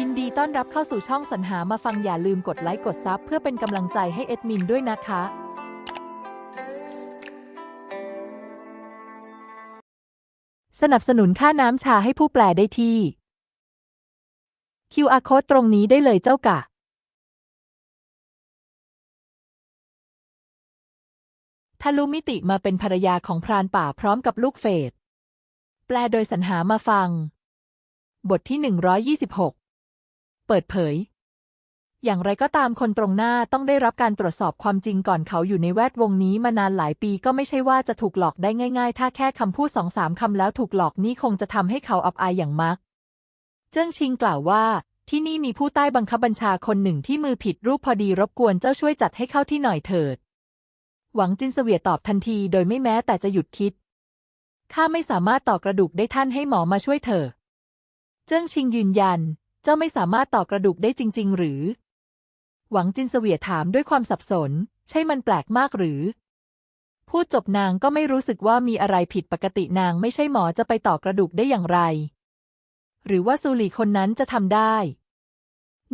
ยินดีต้อนรับเข้าสู่ช่องสรรหามาฟังอย่าลืมกดไลค์กดซับเพื่อเป็นกำลังใจให้เอ็ดมินด้วยนะคะ สนับสนุนค่าน้ำชาให้ผู้แปลได้ที่ QR code ตรงนี้ได้เลยเจ้ากะ ทะลุมิติมาเป็นภรรยาของพรานป่าพร้อมกับลูกเฟดแปลโดยสรรหามาฟัง บทที่ 126 เปิดเผย อย่างไรก็ตามคนตรงหน้าต้องได้รับการตรวจสอบความจริงก่อนเขาอยู่ในแวดวงนี้มานานหลายปีก็ไม่ใช่ว่าจะถูกหลอกได้ง่าย ๆ ถ้าแค่คำพูดสองสามคำแล้วถูกหลอกนี่คงจะทำให้เขาอับอายอย่างมักเจิ้งชิงกล่าวว่าที่นี่มีผู้ใต้บังคับบัญชาคนหนึ่งที่มือผิดรูปพอดีรบกวนเจ้าช่วยจัดให้เข้าที่หน่อยเถิด หวังจินเสวียตอบทันทีโดยไม่แม้แต่จะหยุดคิด ข้าไม่สามารถต่อกระดูกได้ท่านให้หมอมาช่วยเถอะ เจิ้งชิงยืนยัน เจ้าไม่สามารถต่อกระดูกได้จริง ๆ หรือ หวังจินเสวียถามด้วยความสับสน ใช่มันแปลกมากหรือ พูดจบนางก็ไม่รู้สึกว่ามีอะไรผิดปกตินางไม่ใช่หมอจะไปต่อกระดูกได้อย่างไร หรือว่าซูหลีคนนั้นจะทำได้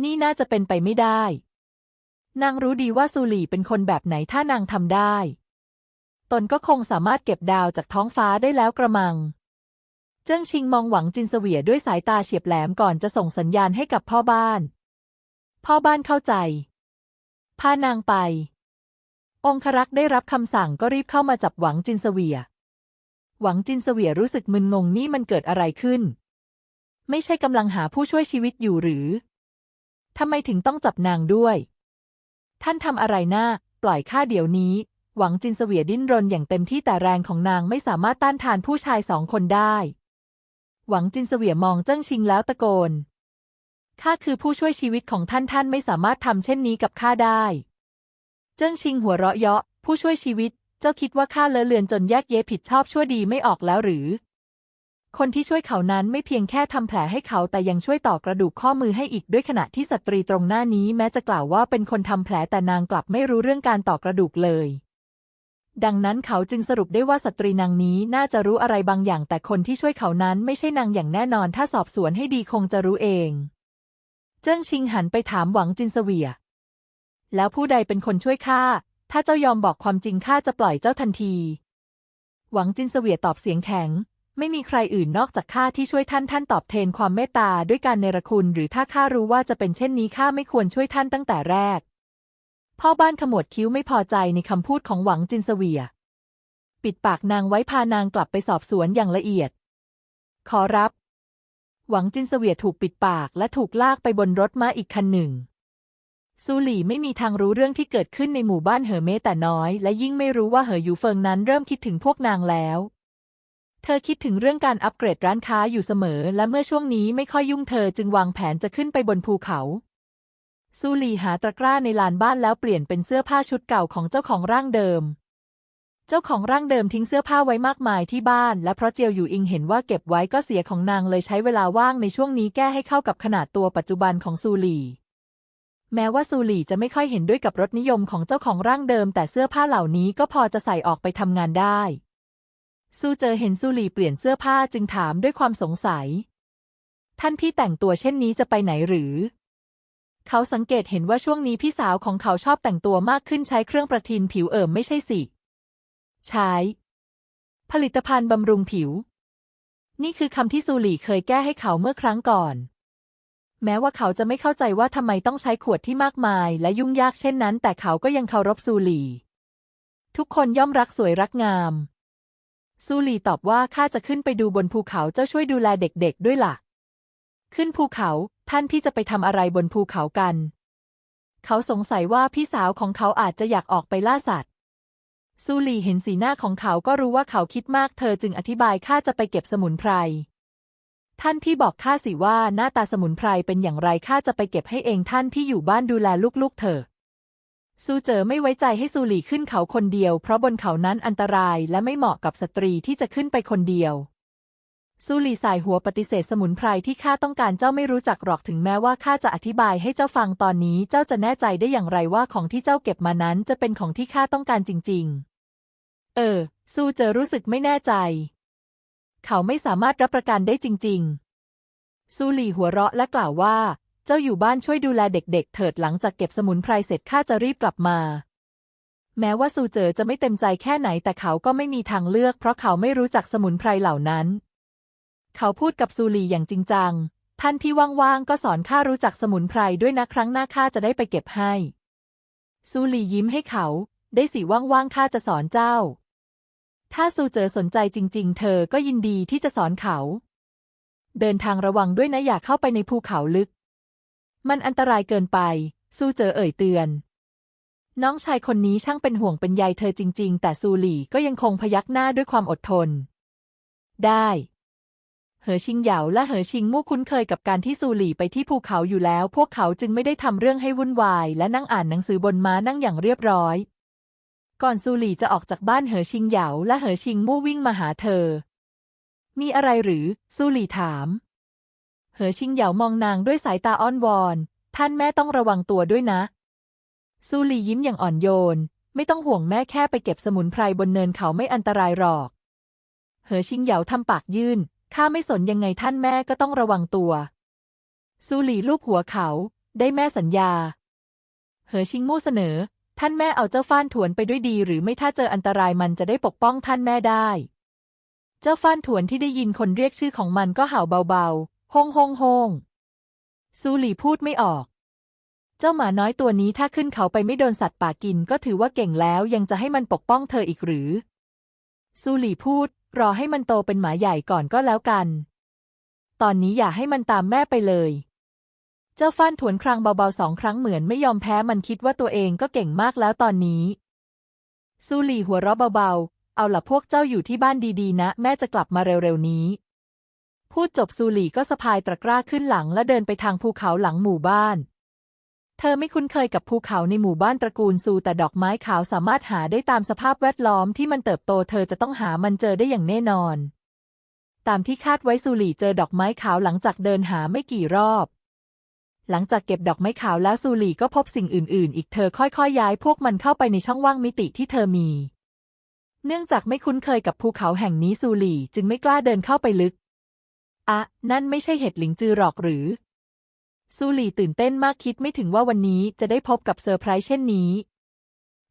นี่น่าจะเป็นไปไม่ได้ นางรู้ดีว่าซูหลีเป็นคนแบบไหนถ้านางทำได้ ตนก็คงสามารถเก็บดาวจากท้องฟ้าได้แล้วกระมัง เจิ้งชิงมองหวังจินเสวียด้วยสายตาเฉียบแหลมก่อนจะส่งสัญญาณให้กับพ่อบ้าน พ่อบ้านเข้าใจ พานางไป องครักษ์ได้รับคำสั่งก็รีบเข้ามาจับหวังจินเสวีย หวังจินเสวียรู้สึกมึนงงนี่มันเกิดอะไรขึ้น ไม่ใช่กำลังหาผู้ช่วยชีวิตอยู่หรือทำไมถึงต้องจับนางด้วย ท่านทำอะไรนะ่าปล่อยข้าเดี๋ยวนี้ หวังจินเสวียดิ้นรนอย่างเต็มที่แต่แรงของนางไม่สามารถต้านทานผู้ชายสองคนได้ หวังจินเสวียมองเจิ้งชิงแล้วตะโกน ข้าคือผู้ช่วยชีวิตของท่านท่านไม่สามารถทำเช่นนี้กับข้าได้ เจิ้งชิงหัวเราะเยาะ ผู้ช่วยชีวิต เจ้าคิดว่าข้าเลอะเลือนจนแยกเยะผิดชอบชั่วดีไม่ออกแล้วหรือ คนที่ช่วยเขานั้นไม่เพียงแค่ทำแผลให้เขาแต่ยังช่วยต่อกระดูกข้อมือให้อีกด้วยขณะที่สตรีตรงหน้านี้แม้จะกล่าวว่าเป็นคนทำแผลแต่นางกลับไม่รู้เรื่องการต่อกระดูกเลย ดังนั้นเขาจึงสรุปได้ว่าสตรีนางนี้น่าจะรู้อะไรบางอย่าง แต่คนที่ช่วยเขานั้นไม่ใช่นางอย่างแน่นอน ถ้าสอบสวนให้ดีคงจะรู้เอง เจิ้งชิงหันไปถามหวังจินเสวีย แล้วผู้ใดเป็นคนช่วยข้า ถ้าเจ้ายอมบอกความจริงข้าจะปล่อยเจ้าทันที หวังจินเสวียตอบเสียงแข็ง ไม่มีใครอื่นนอกจากข้าที่ช่วยท่านท่านตอบแทนความเมตตาด้วยการเนรคุณ หรือถ้าข้ารู้ว่าจะเป็นเช่นนี้ข้าไม่ควรช่วยท่านตั้งแต่แรก พ่อบ้านขมวดคิ้วไม่พอใจในคำพูดของหวังจินเสวีย ปิดปากนางไว้พานางกลับไปสอบสวนอย่างละเอียด ขอรับ หวังจินเสวียถูกปิดปากและถูกลากไปบนรถม้าอีกคันหนึ่ง ซูหลี่ไม่มีทางรู้เรื่องที่เกิดขึ้นในหมู่บ้านเหอเมแต่น้อย และยิ่งไม่รู้ว่าเหออยู่เฟิงนั้นเริ่มคิดถึงพวกนางแล้วเธอคิดถึงเรื่องการอัปเกรดร้านค้าอยู่เสมอ และเมื่อช่วงนี้ไม่ค่อยยุ่งเธอจึงวางแผนจะขึ้นไปบนภูเขา ซูหลี่หาตะกร้าในลานบ้านแล้วเปลี่ยนเป็นเสื้อผ้าชุดเก่าของเจ้าของร่างเดิม เจ้าของร่างเดิมทิ้งเสื้อผ้าไว้มากมายที่บ้าน และเพราะเจียวอยู่อิงเห็นว่าเก็บไว้ก็เสียของนางเลยใช้เวลาว่างในช่วงนี้แก้ให้เข้ากับขนาดตัวปัจจุบันของซูหลี่ แม้ว่าซูหลี่จะไม่ค่อยเห็นด้วยกับรสนิยมของเจ้าของร่างเดิม แต่เสื้อผ้าเหล่านี้ก็พอจะใส่ออกไปทำงานได้ ซูเจอเห็นซูหลี่เปลี่ยนเสื้อผ้าจึงถามด้วยความสงสัย ท่านพี่แต่งตัวเช่นนี้จะไปไหนหรือ เขาสังเกตเห็นว่าช่วงนี้พี่สาวของเขาชอบแต่งตัวมากขึ้นใช้เครื่องประทินผิวเอิ่มไม่ใช่สิ ใช้ ผลิตภัณฑ์บำรุงผิว นี่คือคำที่ซูหลี่เคยแก้ให้เขาเมื่อครั้งก่อน แม้ว่าเขาจะไม่เข้าใจว่าทำไมต้องใช้ขวดที่มากมาย และยุ่งยากเช่นนั้น แต่เขาก็ยังเคารพซูหลี่ทุกคนย่อมรักสวยรักงาม ซูหลี่ตอบว่าข้าจะขึ้นไปดูบนภูเขาเจ้าช่วยดูแลเด็กๆด้วยล่ะ ขึ้นภูเขา ท่านพี่จะไปทำอะไรบนภูเขากัน เขาสงสัยว่าพี่สาวของเขาอาจจะอยากออกไปล่าสัตว์ ซูลีเห็นสีหน้าของเขาก็รู้ว่าเขาคิดมาก เธอจึงอธิบายข้าจะไปเก็บสมุนไพร ท่านพี่บอกข้าสิว่าหน้าตาสมุนไพรเป็นอย่างไรข้าจะไปเก็บให้เองท่านพี่อยู่บ้านดูแลลูกๆเถอะซูเจอไม่ไว้ใจให้ซูหลี่ขึ้นเขาคนเดียว เพราะบนเขานั้นอันตรายและไม่เหมาะกับสตรีที่จะขึ้นไปคนเดียว ซูลี่สายหัวปฏิเสธสมุนไพรที่ข้าต้องการเจ้าไม่รู้จักหรอกถึงแม้ว่าข้าจะอธิบายให้เจ้าฟังตอนนี้เจ้าจะแน่ใจได้อย่างไรว่าของที่เจ้าเก็บมานั้นจะเป็นของที่ข้าต้องการจริง ๆ เออ ซูเจอรู้สึกไม่แน่ใจ เขาไม่สามารถรับประกันได้จริง ๆ ซูลีหัวเราะและกล่าวว่า เจ้าอยู่บ้านช่วยดูแลเด็ก ๆ เถิดหลังจากเก็บสมุนไพรเสร็จข้าจะรีบกลับมาแม้ว่าซูเจอจะไม่เต็มใจแค่ไหนแต่เขาก็ไม่มีทางเลือก เพราะเขาไม่รู้จักสมุนไพรเหล่านั้น เขาพูดกับซูหลีอย่างจริงจัง ท่านพี่ว่างๆ ก็สอนข้ารู้จักสมุนไพรด้วยนะครั้งหน้าข้าจะได้ไปเก็บให้ ซูหลียิ้มให้เขา ได้สิว่างๆ ข้าจะสอนเจ้า ถ้าซูเจอสนใจจริง ๆ เธอก็ยินดีที่จะสอนเขา เดินทางระวังด้วยนะอย่าเข้าไปในภูเขาลึก มันอันตรายเกินไป ซูเจอเอ่ยเตือน น้องชายคนนี้ช่างเป็นห่วงเป็นใยเธอจริง ๆ แต่ซูหลี่ก็ยังคงพยักหน้าด้วยความอดทน ได้ เหอชิงเหยาและเหอชิงมู่คุ้นเคยกับการที่ซูหลี่ไปที่ภูเขาอยู่แล้ว พวกเขาจึงไม่ได้ทำเรื่องให้วุ่นวาย และนั่งอ่านหนังสือบนม้านั่งอย่างเรียบร้อย ก่อนซูหลี่จะออกจากบ้านเหอชิงเหยาและเหอชิงมู่วิ่งมาหาเธอ มีอะไรหรือซูหลี่ถาม เหอชิงเหยามองนางด้วยสายตาอ้อนวอน ท่านแม่ต้องระวังตัวด้วยนะ ซูหลี่ยิ้มอย่างอ่อนโยน ไม่ต้องห่วงแม่แค่ไปเก็บสมุนไพรบนเนินเขาไม่อันตรายหรอก เหอชิงเหยาทำปากยื่น ข้าไม่สนยังไงท่านแม่ก็ต้องระวังตัว ซูหลี่ลูบหัวเขา ได้แม่สัญญา เหอชิงมู่เสนอ ท่านแม่เอาเจ้าฟ้านถวนไปด้วยดีหรือไม่ถ้าเจออันตรายมันจะได้ปกป้องท่านแม่ได้ เจ้าฟ้านถวนที่ได้ยินคนเรียกชื่อของมันก็เห่าเบาๆฮงฮงฮงซูหลี่พูดไม่ออก เจ้าหมาน้อยตัวนี้ถ้าขึ้นเขาไปไม่โดนสัตว์ป่ากินก็ถือว่าเก่งแล้วยังจะให้มันปกป้องเธออีกหรือ ซูหลี่พูด รอให้มันโตเป็นหมาใหญ่ก่อนก็แล้วกัน ตอนนี้อย่าให้มันตามแม่ไปเลย เจ้าฟ้านถวนครางเบาๆสองครั้งเหมือนไม่ยอมแพ้มันคิดว่าตัวเองก็เก่งมากแล้วตอนนี้ซูหลี่หัวเราะเบาๆ เอาล่ะพวกเจ้าอยู่ที่บ้านดีๆ นะ แม่จะกลับมาเร็วๆนี้ พูดจบซูหลี่ก็สะพายตะกร้าขึ้นหลังและเดินไปทางภูเขาหลังหมู่บ้าน เธอไม่คุ้นเคยกับภูเขาในหมู่บ้านตระกูลซูแต่ดอกไม้ขาวสามารถหาได้ตามสภาพแวดล้อมที่มันเติบโตเธอจะต้องหามันเจอได้อย่างแน่นอน ตามที่คาดไว้ซูหลี่เจอดอกไม้ขาวหลังจากเดินหาไม่กี่รอบ หลังจากเก็บดอกไม้ขาวแล้วซูหลี่ก็พบสิ่งอื่น ๆ อีกเธอค่อยๆยย้ายพวกมันเข้าไปในช่องว่างมิติที่เธอมี เนื่องจากไม่คุ้นเคยกับภูเขาแห่งนี้ซูหลี่จึงไม่กล้าเดินเข้าไปลึกอะนั่นไม่ใช่เห็ดหลิงจือหรอกหรือ ซูหลี่ตื่นเต้นมากคิดไม่ถึงว่าวันนี้จะได้พบกับเซอร์ไพรส์เช่นนี้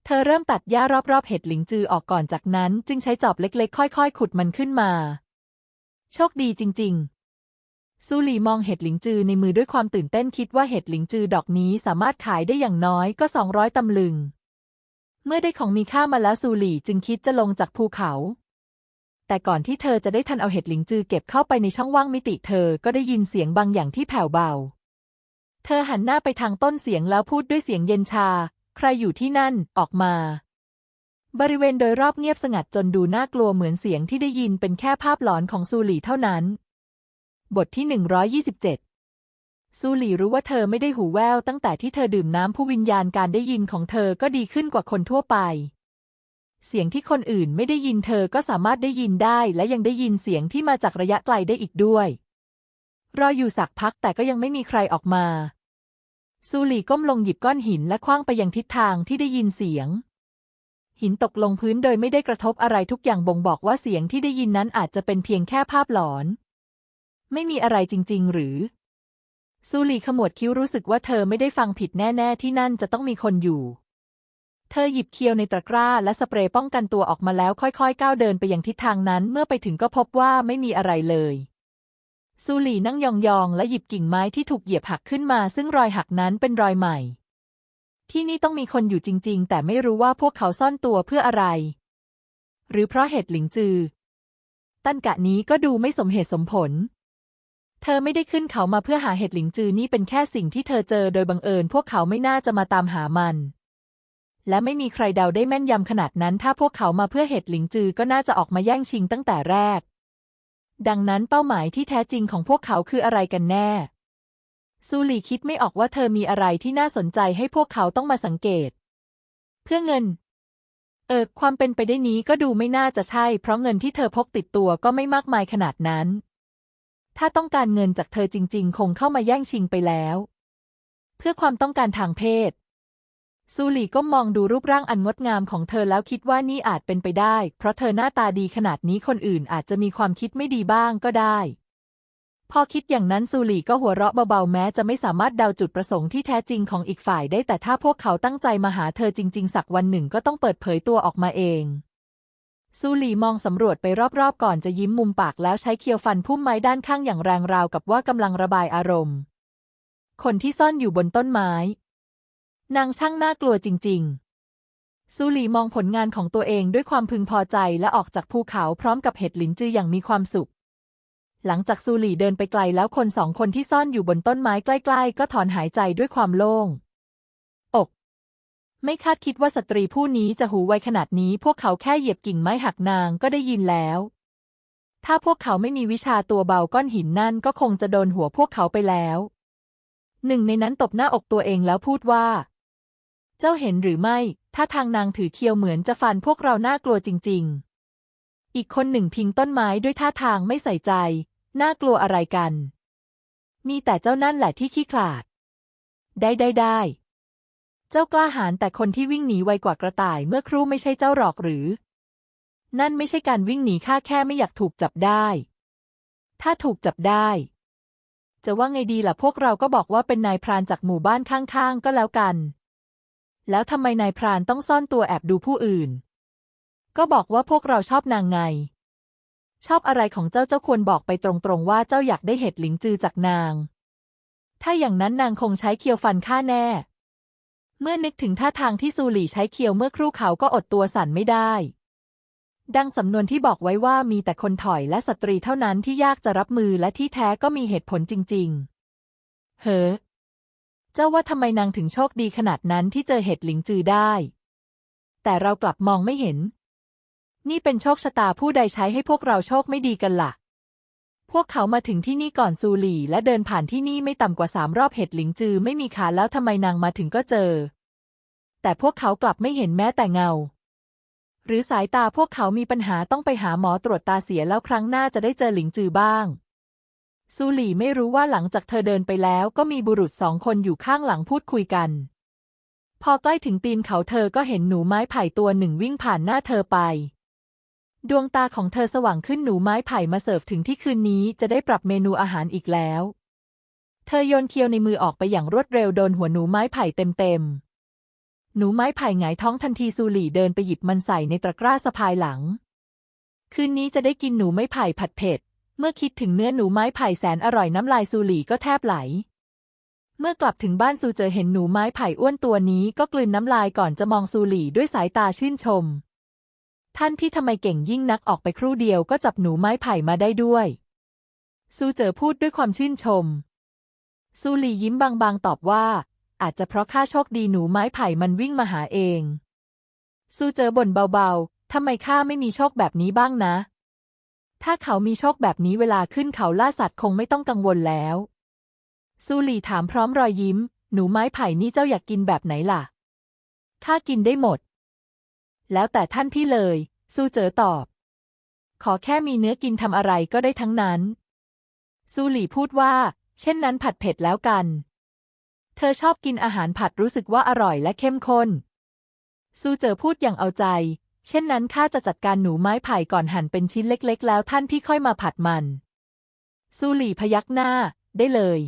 เธอเริ่มตัดหญ้ารอบๆ เห็ดหลิงจือออกก่อนจากนั้น จึงใช้จอบเล็กๆ ค่อยๆ ขุดมันขึ้นมา โชคดีจริง ๆซูหลี่มองเห็ดหลิงจือในมือด้วยความตื่นเต้นคิดว่าเห็ดหลิงจือดอกนี้สามารถขายได้อย่างน้อยก็ 200 ตำลึง เมื่อได้ของมีค่ามาแล้วซูหลี่จึงคิดจะลงจากภูเขา แต่ก่อนที่เธอจะได้ทันเอาเห็ดหลิงจือเก็บเข้าไปในช่องว่างมิติเธอก็ได้ยินเสียงบางอย่างที่แผ่วเบา เธอหันหน้าไปทางต้นเสียงแล้วพูดด้วยเสียงเย็นชา ใครอยู่ที่นั่น ออกมา บริเวณโดยรอบเงียบสงัดจนดูน่ากลัวเหมือนเสียงที่ได้ยินเป็นแค่ภาพหลอนของซูหลี่เท่านั้น บทที่ 127 ซูหลี่รู้ว่าเธอไม่ได้หูแว่วตั้งแต่ที่เธอดื่มน้ำผู้วิญญาณการได้ยินของเธอก็ดีขึ้นกว่าคนทั่วไป เสียงที่คนอื่นไม่ได้ยินเธอก็สามารถได้ยินได้ และยังได้ยินเสียงที่มาจากระยะไกลได้อีกด้วย รออยู่สักพักแต่ก็ยังไม่มีใครออกมา ซูหลี่ก้มลงหยิบก้อนหินและคว้างไปยังทิศทางที่ได้ยินเสียง หินตกลงพื้นโดยไม่ได้กระทบอะไรทุกอย่างบ่งบอกว่าเสียงที่ได้ยินนั้นอาจจะเป็นเพียงแค่ภาพหลอน ไม่มีอะไรจริง ๆ หรือ ซูหลี่ขมวดคิ้วรู้สึกว่าเธอไม่ได้ฟังผิดแน่ ๆ ที่นั่นจะต้องมีคนอยู่ เธอหยิบเคียวในตะกร้าและสเปรย์ป้องกันตัวออกมาแล้วค่อยๆ ก้าวเดินไปยังทิศทางนั้น เมื่อไปถึงก็พบว่าไม่มีอะไรเลย ซูหลี่นั่งยองๆ และหยิบกิ่งไม้ที่ถูกเหยียบหักขึ้นมา ซึ่งรอยหักนั้นเป็นรอยใหม่ ที่นี่ต้องมีคนอยู่จริง ๆ แต่ไม่รู้ว่าพวกเขาซ่อนตัวเพื่ออะไร หรือเพราะเหตุหลิงจือ ตั้นกะนี้ก็ดูไม่สมเหตุสมผล เธอไม่ได้ขึ้นเขามาเพื่อหาเห็ดหลิงจือนี่เป็นแค่สิ่งที่เธอเจอโดยบังเอิญ พวกเขาไม่น่าจะมาตามหามัน และไม่มีใครเดาได้แม่นยำขนาดนั้น ถ้าพวกเขามาเพื่อเห็ดหลิงจือก็น่าจะออกมาแย่งชิงตั้งแต่แรก ดังนั้นเป้าหมายที่แท้จริงของพวกเขาคืออะไรกันแน่ ซูหลี่คิดไม่ออกว่าเธอมีอะไรที่น่าสนใจให้พวกเขาต้องมาสังเกต เพื่อเงิน เออความเป็นไปได้นี้ก็ดูไม่น่าจะใช่ เพราะเงินที่เธอพกติดตัวก็ไม่มากมายขนาดนั้น ถ้าต้องการเงินจากเธอจริง ๆ คงเข้ามาแย่งชิงไปแล้ว เพื่อความต้องการทางเพศ ซูหลี่ก็มองดูรูปร่างอันงดงามของเธอแล้วคิดว่านี่อาจเป็นไปได้ เพราะเธอหน้าตาดีขนาดนี้คนอื่นอาจจะมีความคิดไม่ดีบ้างก็ได้ พอคิดอย่างนั้นซูหลี่ก็หัวเราะเบาๆแม้จะไม่สามารถเดาจุดประสงค์ที่แท้จริงของอีกฝ่ายได้แต่ถ้าพวกเขาตั้งใจมาหาเธอจริง ๆ สักวันหนึ่งก็ต้องเปิดเผยตัวออกมาเองซูหลี่มองสำรวจไปรอบๆก่อนจะยิ้มมุมปากแล้วใช้เคียวฟันพุ่มไม้ด้านข้างอย่างแรงราวกับว่ากำลังระบายอารมณ์ คนที่ซ่อนอยู่บนต้นไม้ นางช่างน่ากลัวจริง ๆ ซูหลีมองผลงานของตัวเองด้วยความพึงพอใจและออกจากภูเขาพร้อมกับเห็ดหลินจืออย่างมีความสุข หลังจากซูหลีเดินไปไกลแล้วคนสองคนที่ซ่อนอยู่บนต้นไม้ใกล้ ๆ ก็ถอนหายใจด้วยความโล่ง อก ไม่คาดคิดว่าสตรีผู้นี้จะหูไวขนาดนี้ พวกเขาแค่เหยียบกิ่งไม้หักนางก็ได้ยินแล้ว ถ้าพวกเขาไม่มีวิชาตัวเบาก้อนหินนั่นก็คงจะโดนหัวพวกเขาไปแล้ว หนึ่งในนั้นตบหน้าอกตัวเองแล้วพูดว่า เจ้าเห็นหรือไม่ถ้าทางนางถือเคียวเหมือนจะฟันพวกเราน่ากลัวจริง ๆ อีกคนหนึ่งพิงต้นไม้ด้วยท่าทางไม่ใส่ใจ น่ากลัวอะไรกัน มีแต่เจ้านั่นแหละที่ขี้ขลาด ได้ได้ได้เจ้ากล้าหาญแต่คนที่วิ่งหนีไวกว่ากระต่ายเมื่อครู่ไม่ใช่เจ้าหรอกหรือ นั่นไม่ใช่การวิ่งหนีข้าแค่ไม่อยากถูกจับได้ ถ้าถูกจับได้ จะว่าไงดีล่ะพวกเราก็บอกว่าเป็นนายพรานจากหมู่บ้านข้างๆ ก็แล้วกัน แล้วทำไมนายพรานต้องซ่อนตัวแอบดูผู้อื่น ก็บอกว่าพวกเราชอบนางไง ชอบอะไรของเจ้าเจ้าควรบอกไปตรงๆว่าเจ้าอยากได้เห็ดหลิงจือจากนาง ถ้าอย่างนั้นนางคงใช้เคียวฟันฆ่าแน่ เมื่อนึกถึงท่าทางที่ซูหลี่ใช้เคียวเมื่อครู่เขาก็อดตัวสั่นไม่ได้ ดังสำนวนที่บอกไว้ว่ามีแต่คนถอยและสตรีเท่านั้นที่ยากจะรับมือและที่แท้ก็มีเหตุผลจริง ๆ เฮ้อ เจ้าว่าทำไมนางถึงโชคดีขนาดนั้นที่เจอเห็ดหลิงจือได้ แต่เรากลับมองไม่เห็น นี่เป็นโชคชะตาผู้ใดใช้ให้พวกเราโชคไม่ดีกันละ่ะ พวกเขามาถึงที่นี่ก่อนซูหลี่และเดินผ่านที่นี่ไม่ต่ำกว่าสามรอบเห็ดหลิงจือไม่มีขาแล้วทำไมนางมาถึงก็เจอ แต่พวกเขากลับไม่เห็นแม้แต่เงา หรือสายตาพวกเขามีปัญหาต้องไปหาหมอตรวจตาเสียแล้วครั้งหน้าจะได้เจอหลิงจือบ้าง ซูหลี่ไม่รู้ว่าหลังจากเธอเดินไปแล้วก็มีบุรุษสองคนอยู่ข้างหลังพูดคุยกัน พอใกล้ถึงตีนเขาเธอก็เห็นหนูไม้ไผ่ตัวหนึ่งวิ่งผ่านหน้าเธอไป ดวงตาของเธอสว่างขึ้นหนูไม้ไผ่มาเสิร์ฟถึงที่คืนนี้จะได้ปรับเมนูอาหารอีกแล้ว เธอโยนเคียวในมือออกไปอย่างรวดเร็วโดนหัวหนูไม้ไผ่เต็มๆ หนูไม้ไผ่หงายท้องทันทีซูหลี่เดินไปหยิบมันใส่ในตะกร้าสะพายหลัง คืนนี้จะได้กินหนูไม้ไผ่ผัดเผ็ด มื่อคิดถึงเนื้อหนูไม้ไผ่แสนอร่อยน้ำลายซูหลี่ก็แทบไหล เมื่อกลับถึงบ้านซูเจอเห็นหนูไม้ไผ่อ้วนตัวนี้ก็กลืนน้ำลายก่อนจะมองซูหลี่ด้วยสายตาชื่นชม ท่านพี่ทำไมเก่งยิ่งนักออกไปครู่เดียวก็จับหนูไม้ไผ่มาได้ด้วย ซูเจอพูดด้วยความชื่นชม ซูหลี่ยิ้มบางๆตอบว่า อาจจะเพราะข้าโชคดีหนูไม้ไผ่มันวิ่งมาหาเอง ซูเจอบ่นเบาๆทำไมข้าไม่มีโชคแบบนี้บ้างนะ ถ้าเขามีโชคแบบนี้เวลาขึ้นเขาล่าสัตว์คงไม่ต้องกังวลแล้ว ซูหลี่ถามพร้อมรอยยิ้ม หนูไม้ไผ่นี่เจ้าอยากกินแบบไหนล่ะ ข้ากินได้หมด แล้วแต่ท่านพี่เลย ซูเจอตอบ ขอแค่มีเนื้อกินทำอะไรก็ได้ทั้งนั้น ซูหลี่พูดว่า เช่นนั้นผัดเผ็ดแล้วกัน เธอชอบกินอาหารผัดรู้สึกว่าอร่อยและเข้มข้น ซูเจอพูดอย่างเอาใจ เช่นนั้นข้าจะจัดการหนูไม้ไผ่ก่อนหั่นเป็นชิ้นเล็ก ๆ แล้วท่านพี่ค่อยมาผัดมัน ซูหลี่พยักหน้า ได้เลย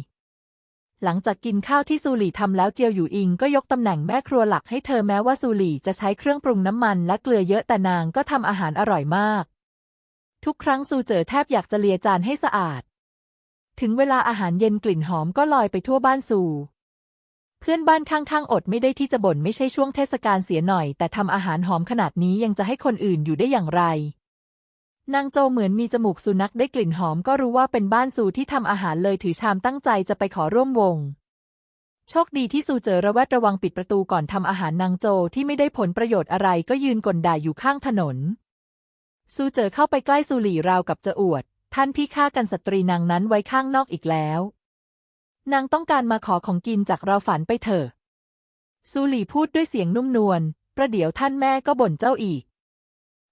หลังจากกินข้าวที่ซูหลี่ทำแล้วเจียวอยู่อิงก็ยกตำแหน่งแม่ครัวหลักให้เธอแม้ว่าซูหลี่จะใช้เครื่องปรุงน้ำมันและเกลือเยอะแต่นางก็ทำอาหารอร่อยมาก ทุกครั้งซูเจอแทบอยากจะเลียจานให้สะอาด ถึงเวลาอาหารเย็นกลิ่นหอมก็ลอยไปทั่วบ้านซู พื่อนบ้านข้างๆ อดไม่ได้ที่จะบ่นไม่ใช่ช่วงเทศกาลเสียหน่อย แต่ทำอาหารหอมขนาดนี้ยังจะให้คนอื่นอยู่ได้อย่างไร นางโจเหมือนมีจมูกสุนัขได้กลิ่นหอมก็รู้ว่าเป็นบ้านซูที่ทำอาหารเลยถือชามตั้งใจจะไปขอร่วมวง โชคดีที่ซูเจอระแวดระวังปิดประตูก่อนทำอาหารนางโจที่ไม่ได้ผลประโยชน์อะไรก็ยืนกลด่าอยู่ข้างถนน ซูเจอเข้าไปใกล้ซูหลี่ราวกับจะอวด ท่านพี่ฆ่ากันสตรีนางนั้นไว้ข้างนอกอีกแล้ว นางต้องการมาขอของกินจากเราฝันไปเถอะซูหลี่พูดด้วยเสียงนุ่มนวล ประเดี๋ยวท่านแม่ก็บ่นเจ้าอีก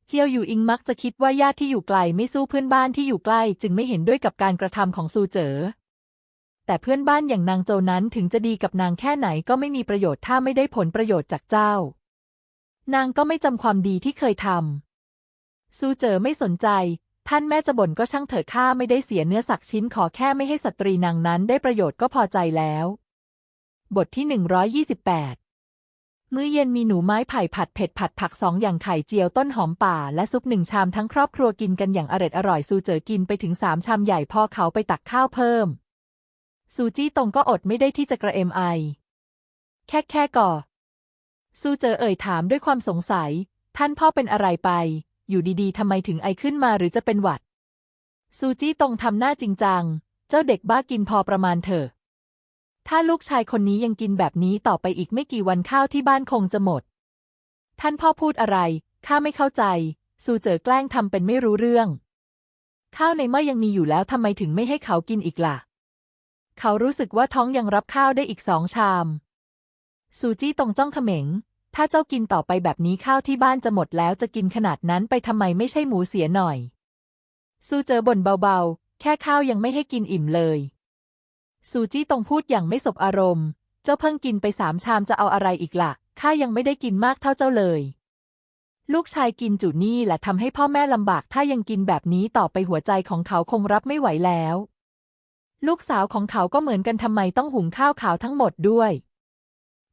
เจียวอยู่อิงมักจะคิดว่าญาติที่อยู่ไกลไม่สู้เพื่อนบ้านที่อยู่ใกล้ จึงไม่เห็นด้วยกับการกระทำของซูเจอแต่เพื่อนบ้านอย่างนางโจนั้นถึงจะดีกับนางแค่ไหนก็ไม่มีประโยชน์ถ้าไม่ได้ผลประโยชน์จากเจ้า นางก็ไม่จำความดีที่เคยทำซูเจอไม่สนใจ ท่านแม่จะบ่นก็ช่างเถอะข้าไม่ได้เสียเนื้อสักชิ้นขอแค่ไม่ให้สตรีนางนั้นได้ประโยชน์ก็พอใจแล้ว บทที่128มื้อเย็นมีหนูไม้ไผ่ผัดเผ็ดผัดผักสองอย่างไข่เจียวต้นหอมป่า และซุปหนึ่งชามทั้งครอบครัวกินกันอย่างอร็ดอร่อยซูเจอกินไปถึงสามชามใหญ่พอเขาไปตักข้าวเพิ่ม ซูจี้ตรงก็อดไม่ได้ที่จะกระเอ็มไอ แค่แค่ก่อซูเจอเอ่ยถามด้วยความสงสัย ท่านพ่อเป็นอะไรไป อยู่ดีๆทำไมถึงไอขึ้นมาหรือจะเป็นหวัด ซูจี้ตรงทำหน้าจริงจัง เจ้าเด็กบ้ากินพอประมาณเถอะ ถ้าลูกชายคนนี้ยังกินแบบนี้ต่อไปอีกไม่กี่วันข้าวที่บ้านคงจะหมด ท่านพ่อพูดอะไร ข้าไม่เข้าใจ ซูเจอแกล้งทำเป็นไม่รู้เรื่อง ข้าวในหม้อยังมีอยู่แล้วทำไมถึงไม่ให้เขากินอีกล่ะ เขารู้สึกว่าท้องยังรับข้าวได้อีกสองชาม ซูจี้ตรงจ้องเขม็ง ถ้าเจ้ากินต่อไปแบบนี้ข้าวที่บ้านจะหมดแล้วจะกินขนาดนั้นไปทำไมไม่ใช่หมูเสียหน่อย ซูเจอบ่นเบาๆ แค่ข้าวยังไม่ให้กินอิ่มเลย ซูจี้ตรงพูดอย่างไม่สบอารมณ์ เจ้าเพิ่งกินไปสามชามจะเอาอะไรอีกละ่ะ ข้ายังไม่ได้กินมากเท่าเจ้าเลย ลูกชายกินจุนี่แหละทำให้พ่อแม่ลำบากถ้ายังกินแบบนี้ต่อไปหัวใจของเขาคงรับไม่ไหวแล้ว ลูกสาวของเขาก็เหมือนกันทำไมต้องหุงข้าวขาวทั้งหมดด้วย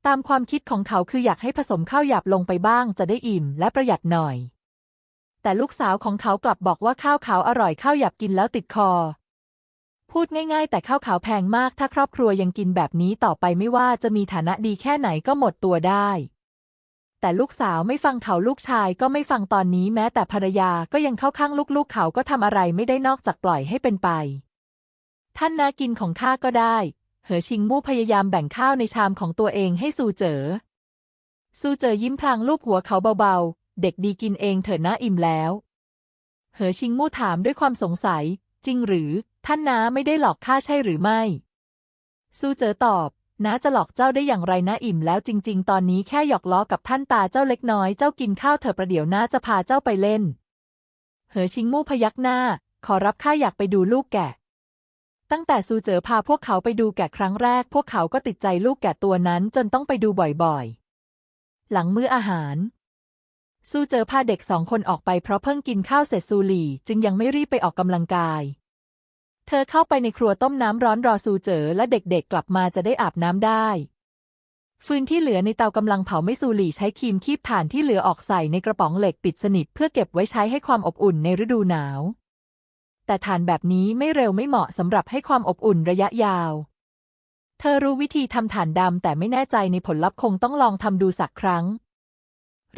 ตามความคิดของเขาคืออยากให้ผสมข้าวหยาบลงไปบ้างจะได้อิ่มและประหยัดหน่อย แต่ลูกสาวของเขากลับบอกว่าข้าวขาวอร่อยข้าวหยาบกินแล้วติดคอ พูดง่ายๆ แต่ข้าวขาวแพงมากถ้าครอบครัวยังกินแบบนี้ต่อไปไม่ว่าจะมีฐานะดีแค่ไหนก็หมดตัวได้ แต่ลูกสาวไม่ฟังเขาลูกชายก็ไม่ฟังตอนนี้แม้แต่ภรรยาก็ยังเข้าข้างลูกๆ เขาก็ทำอะไรไม่ได้นอกจากปล่อยให้เป็นไป ท่านนากินของข้าก็ได้ เหอชิงมู่พยายามแบ่งข้าวในชามของตัวเองให้ซูเจอซูเจอยิ้มพลางลูบหัวเขาเบาๆ เด็กดีกินเองเถอะนะอิ่มแล้ว เหอชิงมู่ถามด้วยความสงสัย จริงหรือ ท่านน้าไม่ได้หลอกข้าใช่หรือไม่ ซูเจอตอบน้าจะหลอกเจ้าได้อย่างไรนะอิ่มแล้วจริง ๆ ตอนนี้แค่หยอกล้อกับท่านตาเจ้าเล็กน้อยเจ้ากินข้าวเถอะประเดี๋ยวน้าจะพาเจ้าไปเล่น เหอชิงมู่พยักหน้า ขอรับข้าอยากไปดูลูกแกะ ตั้งแต่ซูเจอพาพวกเขาไปดูแกะครั้งแรก พวกเขาก็ติดใจลูกแกะตัวนั้นจนต้องไปดูบ่อยๆ หลังมื้ออาหาร ซูเจอพาเด็กสองคนออกไปเพราะเพิ่งกินข้าวเสร็จซูหลี่จึงยังไม่รีบไปออกกำลังกาย เธอเข้าไปในครัวต้มน้ำร้อนรอซูเจอและเด็กๆกลับมาจะได้อาบน้ำได้ ฟืนที่เหลือในเตากำลังเผาไม่ซูหลี่ใช้ครีมคีบถ่านที่เหลือออกใส่ในกระป๋องเหล็กปิดสนิทเพื่อเก็บไว้ใช้ให้ความอบอุ่นในฤดูหนาว แต่ถ่านแบบนี้ไม่เร็วไม่เหมาะสำหรับให้ความอบอุ่นระยะยาว เธอรู้วิธีทำถ่านดำแต่ไม่แน่ใจในผลลัพธ์คงต้องลองทำดูสักครั้ง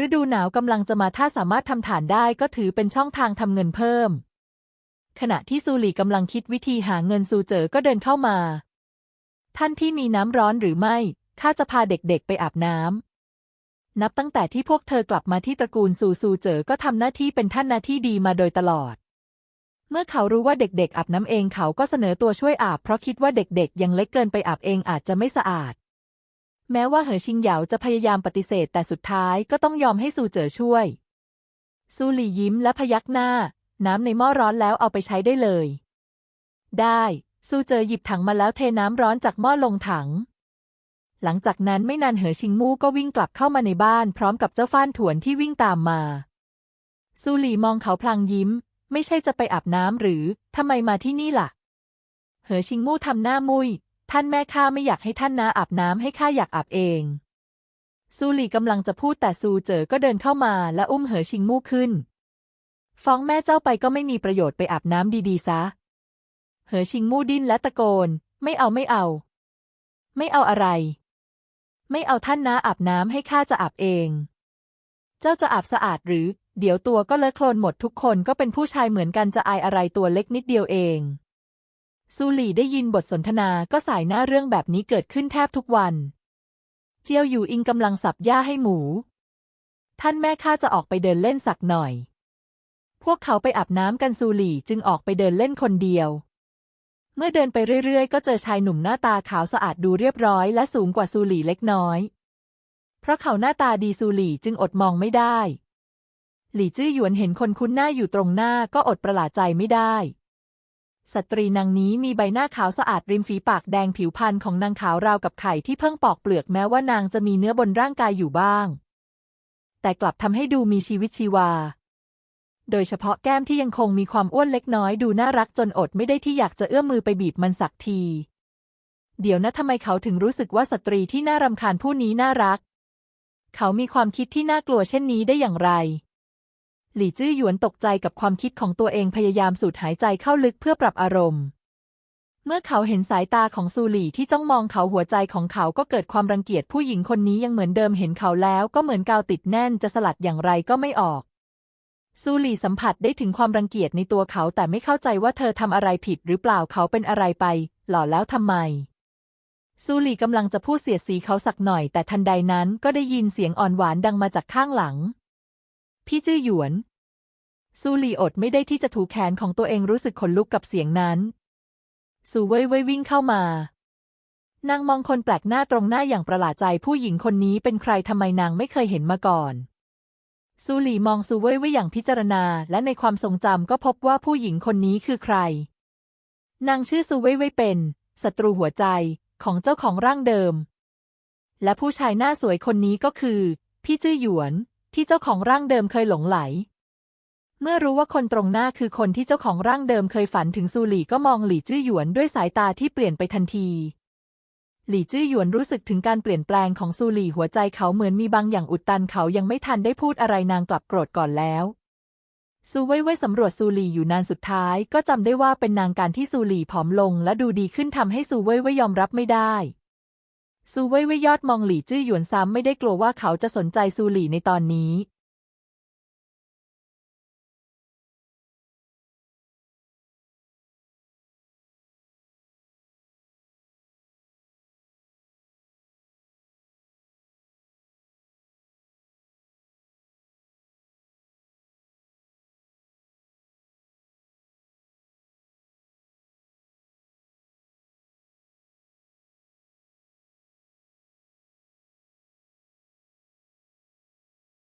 ฤดูหนาวกำลังจะมาถ้าสามารถทำถ่านได้ก็ถือเป็นช่องทางทำเงินเพิ่ม ขณะที่ซูหลี่กำลังคิดวิธีหาเงินซูเจอก็เดินเข้ามา ท่านพี่มีน้ำร้อนหรือไม่ข้าจะพาเด็กๆไปอาบน้ำนับตั้งแต่ที่พวกเธอกลับมาที่ตระกูลซูซูเจอก็ทำหน้าที่เป็นท่านหน้าที่ดีมาโดยตลอด เมื่อเขารู้ว่าเด็กๆ อาบน้ำเองเขาก็เสนอตัวช่วยอาบ เพราะคิดว่าเด็กๆ ยังเล็กเกินไปอาบเองอาจจะไม่สะอาด แม้ว่าเหอชิงเหยาจะพยายามปฏิเสธแต่สุดท้ายก็ต้องยอมให้ซูเจ๋อช่วย ซูหลี่ยิ้มและพยักหน้า น้ำในหม้อร้อนแล้วเอาไปใช้ได้เลย ได้ซูเจอหยิบถังมาแล้วเทน้ำร้อนจากหม้อลงถัง หลังจากนั้นไม่นานเหอชิงมู่ก็วิ่งกลับเข้ามาในบ้าน พร้อมกับเจ้าฟ้านถวนที่วิ่งตามมา ซูหลี่มองเขาพลางยิ้ม ไม่ใช่จะไปอาบน้ำหรือทำไมมาที่นี่ล่ะ เหอชิงมู่ทำหน้ามุย ท่านแม่ข้าไม่อยากให้ท่านนาอาบน้ำให้ข้าอยากอาบเอง ซูหลี่กำลังจะพูดแต่ซูเจ๋อก็เดินเข้ามาและอุ้มเหอชิงมู่ขึ้น ฟ้องแม่เจ้าไปก็ไม่มีประโยชน์ไปอาบน้ำดีๆซะ เหอชิงมู่ดิ้นและตะโกน ไม่เอาไม่เอา ไม่เอาอะไร ไม่เอาท่านนาอาบน้ำให้ข้าจะอาบเอง เจ้าจะอาบสะอาดหรือ เดี๋ยวตัวก็เลอะโคลนหมดทุกคนก็เป็นผู้ชายเหมือนกันจะอายอะไรตัวเล็กนิดเดียวเอง ซูหลี่ได้ยินบทสนทนาก็สายหน้าเรื่องแบบนี้เกิดขึ้นแทบทุกวัน เจียวอยู่อิงกำลังสับหญ้าให้หมู ท่านแม่ข้าจะออกไปเดินเล่นสักหน่อย พวกเขาไปอาบน้ำกันซูหลี่จึงออกไปเดินเล่นคนเดียว เมื่อเดินไปเรื่อยๆ ก็เจอชายหนุ่มหน้าตาขาวสะอาดดูเรียบร้อยและสูงกว่าซูหลี่เล็กน้อย เพราะเขาหน้าตาดีซูหลี่จึงอดมองไม่ได้ หลี่จื้อหยวนเห็นคนคุ้นหน้าอยู่ตรงหน้าก็อดประหลาดใจไม่ได้สตรีนางนี้มีใบหน้าขาวสะอาดริมฝีปากแดงผิวพรรณของนางขาวราวกับไข่ที่เพิ่งปอกเปลือกแม้ว่านางจะมีเนื้อบนร่างกายอยู่บ้าง แต่กลับทำให้ดูมีชีวิตชีวา โดยเฉพาะแก้มที่ยังคงมีความอ้วนเล็กน้อยดูน่ารักจนอดไม่ได้ที่อยากจะเอื้อมมือไปบีบมันสักที เดี๋ยวนะทำไมเขาถึงรู้สึกว่าสตรีที่น่ารำคาญผู้นี้น่ารัก เขามีความคิดที่น่ากลัวเช่นนี้ได้อย่างไร หลี่จื้อหยวนตกใจกับความคิดของตัวเองพยายามสูดหายใจเข้าลึกเพื่อปรับอารมณ์ เมื่อเขาเห็นสายตาของซูหลี่ที่จ้องมองเขาหัวใจของเขาก็เกิดความรังเกียจผู้หญิงคนนี้ยังเหมือนเดิมเห็นเขาแล้วก็เหมือนกาวติดแน่นจะสลัดอย่างไรก็ไม่ออก ซูหลี่สัมผัสได้ถึงความรังเกียจในตัวเขาแต่ไม่เข้าใจว่าเธอทำอะไรผิดหรือเปล่าเขาเป็นอะไรไป หล่อแล้วทำไมซูหลี่กำลังจะพูดเสียดสีเขาสักหน่อยแต่ทันใดนั้นก็ได้ยินเสียงอ่อนหวานดังมาจากข้างหลัง พี่จื้อหยวน ซูหลี่อดไม่ได้ที่จะถูแขนของตัวเองรู้สึกขนลุกกับเสียงนั้น ซูเว่ยเว่ยวิ่งเข้ามานางมองคนแปลกหน้าตรงหน้าอย่างประหลาดใจผู้หญิงคนนี้เป็นใครทำไมนางไม่เคยเห็นมาก่อนซูหลี่มองซูเว่ยเว่ยอย่างพิจารณา และในความทรงจำก็พบว่าผู้หญิงคนนี้คือใคร นางชื่อซูเว่ยเว่ยเป็นศัตรูหัวใจของเจ้าของร่างเดิม และผู้ชายหน้าสวยคนนี้ก็คือ พี่จื้อหยวน ที่เจ้าของร่างเดิมเคยหลงไหล เมื่อรู้ว่าคนตรงหน้าคือคนที่เจ้าของร่างเดิมเคยฝันถึงซูหลี่ก็มองหลี่จื้อหยวนด้วยสายตาที่เปลี่ยนไปทันที หลี่จื้อหยวนรู้สึกถึงการเปลี่ยนแปลงของซูหลี่หัวใจเขาเหมือนมีบางอย่างอุดตันเขายังไม่ทันได้พูดอะไรนางกลับโกรธก่อนแล้วซูเว่ยเว่ยสำรวจซูหลี่อยู่นานสุดท้าย ก็จำได้ว่าเป็นนางการที่ซูหลี่ผอมลงและดูดีขึ้นทำให้ซูเว่ยเว่ยยอมรับไม่ได้ ซูเว่ยเว่ยยอดมองหลี่จื้อหยวนซ้ำไม่ได้กลัวว่าเขาจะสนใจซูหลี่ในตอนนี้